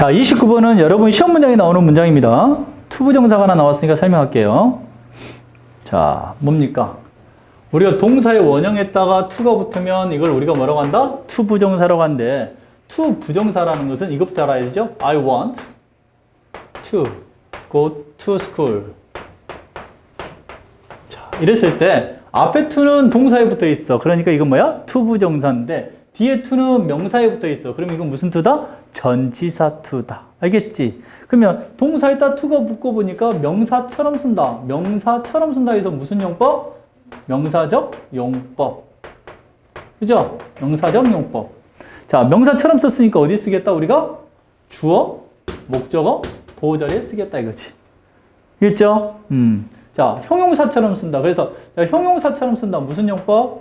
자, 29번은 여러분 시험 문장에 나오는 문장입니다. 투부정사가 하나 나왔으니까 설명할게요. 자, 뭡니까? 우리가 동사의 원형에다가 to가 붙으면 이걸 우리가 뭐라고 한다? 투부정사라고 하는데 to 부정사라는 것은 이것부터 알아야 되죠? I want to go to school. 자, 이랬을 때 앞에 to는 동사에 붙어 있어. 그러니까 이건 뭐야? 투부정사인데 뒤에 to는 명사에 붙어 있어. 그럼 이건 무슨 to다? 전치사 to다. 알겠지? 그러면 동사에다 to가 붙고 보니까 명사처럼 쓴다. 명사처럼 쓴다 해서 무슨 용법? 명사적 용법. 그죠? 명사적 용법. 자, 명사처럼 썼으니까 어디 쓰겠다? 우리가 주어, 목적어, 보호자리에 쓰겠다 이거지. 알겠죠? 음. 자, 형용사처럼 쓴다. 그래서 자, 형용사처럼 쓴다. 무슨 용법?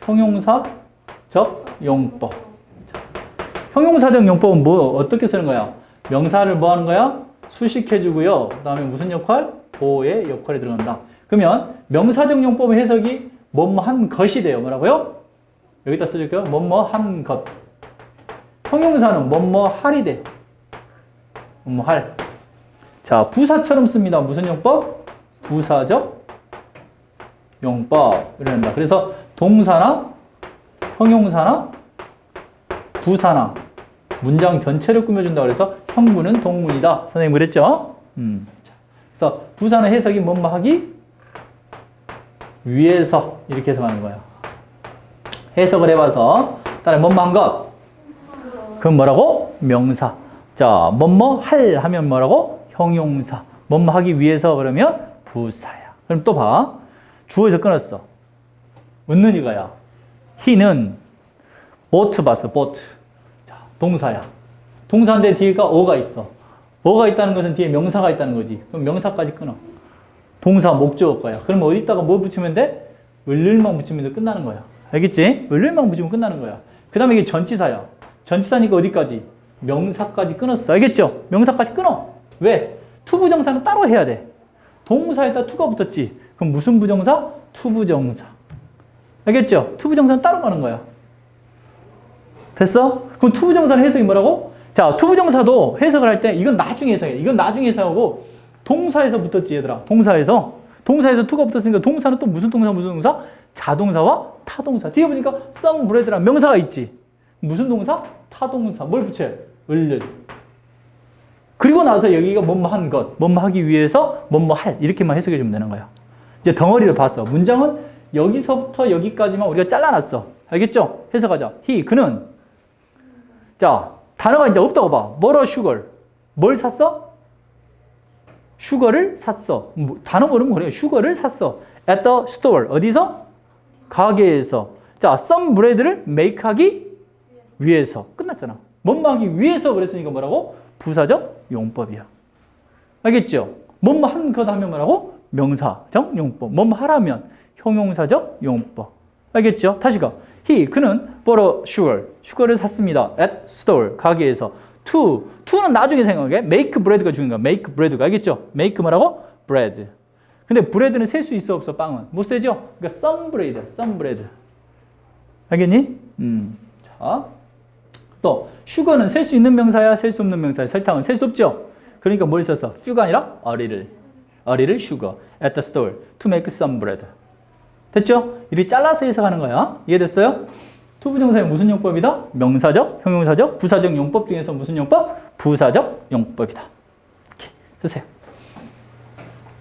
형용사적 용법. 자, 형용사적 용법은 뭐 어떻게 쓰는 거야? 명사를 뭐 하는 거야? 수식해주고요. 그 다음에 무슨 역할? 보호의 역할이 들어간다. 그러면 명사적 용법의 해석이 뭐뭐 한 것이 돼요. 뭐라고요? 여기다 써줄게요. 뭐뭐 한 것. 형용사는 뭐뭐 할이 돼. 뭐뭐 할. 자, 부사처럼 씁니다. 무슨 용법? 부사적 용법. 이런다. 그래서 동사나 형용사나 부사나 문장 전체를 꾸며준다. 그래서 형부는 동문이다. 선생님 그랬죠? 음. 자, 그래서 부사는 해석이 뭐뭐 하기 위에서 이렇게 해석하는 거예요. 해석을 해봐서 따라 뭐뭐 한 것. 그럼 뭐라고? 명사. 자, 뭐뭐 할 하면 뭐라고? 형용사. 뭐뭐 하기 위해서 그러면 부사야. 그럼 또 봐. 주어에서 끊었어. 웃는 이거야. he는 보트 봤어, 보트. 자, 동사야. 동사인데 뒤에가 어가 있어. 어가 있다는 것은 뒤에 명사가 있다는 거지. 그럼 명사까지 끊어. 동사 목적어 거야. 그럼 어디다가 뭐 붙이면 돼? 을를만 붙이면서 끝나는 거야. 알겠지? 을를만 붙이면 끝나는 거야. 그 다음에 이게 전치사야. 전치사니까 어디까지? 명사까지 끊었어. 알겠죠? 명사까지 끊어. 왜? 투부정사는 따로 해야 돼. 동사에다 투가 붙었지. 그럼 무슨 부정사? 투부정사. 알겠죠? 투부정사는 따로 가는 거야. 됐어? 그럼 투부정사는 해석이 뭐라고? 자, 투부정사도 해석을 할 때 이건 나중에 해석해. 이건 나중에 해석하고 동사에서 붙었지, 얘들아. 동사에서. 동사에서 투가 붙었으니까 동사는 또 무슨 동사, 무슨 동사? 자동사와 타동사. 뒤에 보니까 some bread란 명사가 있지. 무슨 동사? 타동사. 뭘 붙여요? 을를. 그리고 나서 여기가 뭐뭐 한 것, 뭐뭐 하기 위해서 뭐뭐 할 이렇게만 해석해 주면 되는 거야. 이제 덩어리를 봤어. 문장은 여기서부터 여기까지만 우리가 잘라놨어. 알겠죠? 해석하자. he 그는 자 단어가 이제 없다고 봐. 뭐러 슈걸 뭘 샀어? 슈거를 샀어. 뭐, 단어 모르면 그래요. 슈거를 샀어. at the store 어디서? 가게에서. 자, some bread를 make 하기 위해서 끝났잖아. 뭐뭐 하기 위해서 그랬으니까 뭐라고? 부사적 용법이야. 알겠죠? 뭐뭐 한것 하면 뭐라고? 명사적 용법. 뭐뭐 하라면 형용사적 용법. 알겠죠? 다시 가. He 그는 bought a sugar 슈거를 샀습니다. at store 가게에서. to to는 나중에 생각해. make bread가 중요한 거야. make bread가 알겠죠? make 뭐라고? bread. 근데 bread는 셀 수 있어 없어 빵은 못 세죠? 그러니까 some bread, some bread. 알겠니? 음. 자. 또 슈거는 셀 수 있는 명사야, 셀 수 없는 명사야. 설탕은 셀 수 없죠. 그러니까 뭘 썼어? few가 아니라 a little. a little sugar at the store to make some bread. 됐죠? 이리 잘라서 해석하는 거야. 이해됐어요? 투부정사의 무슨 용법이다? 명사적, 형용사적, 부사적 용법 중에서 무슨 용법? 부사적 용법이다. 이렇게 쓰세요.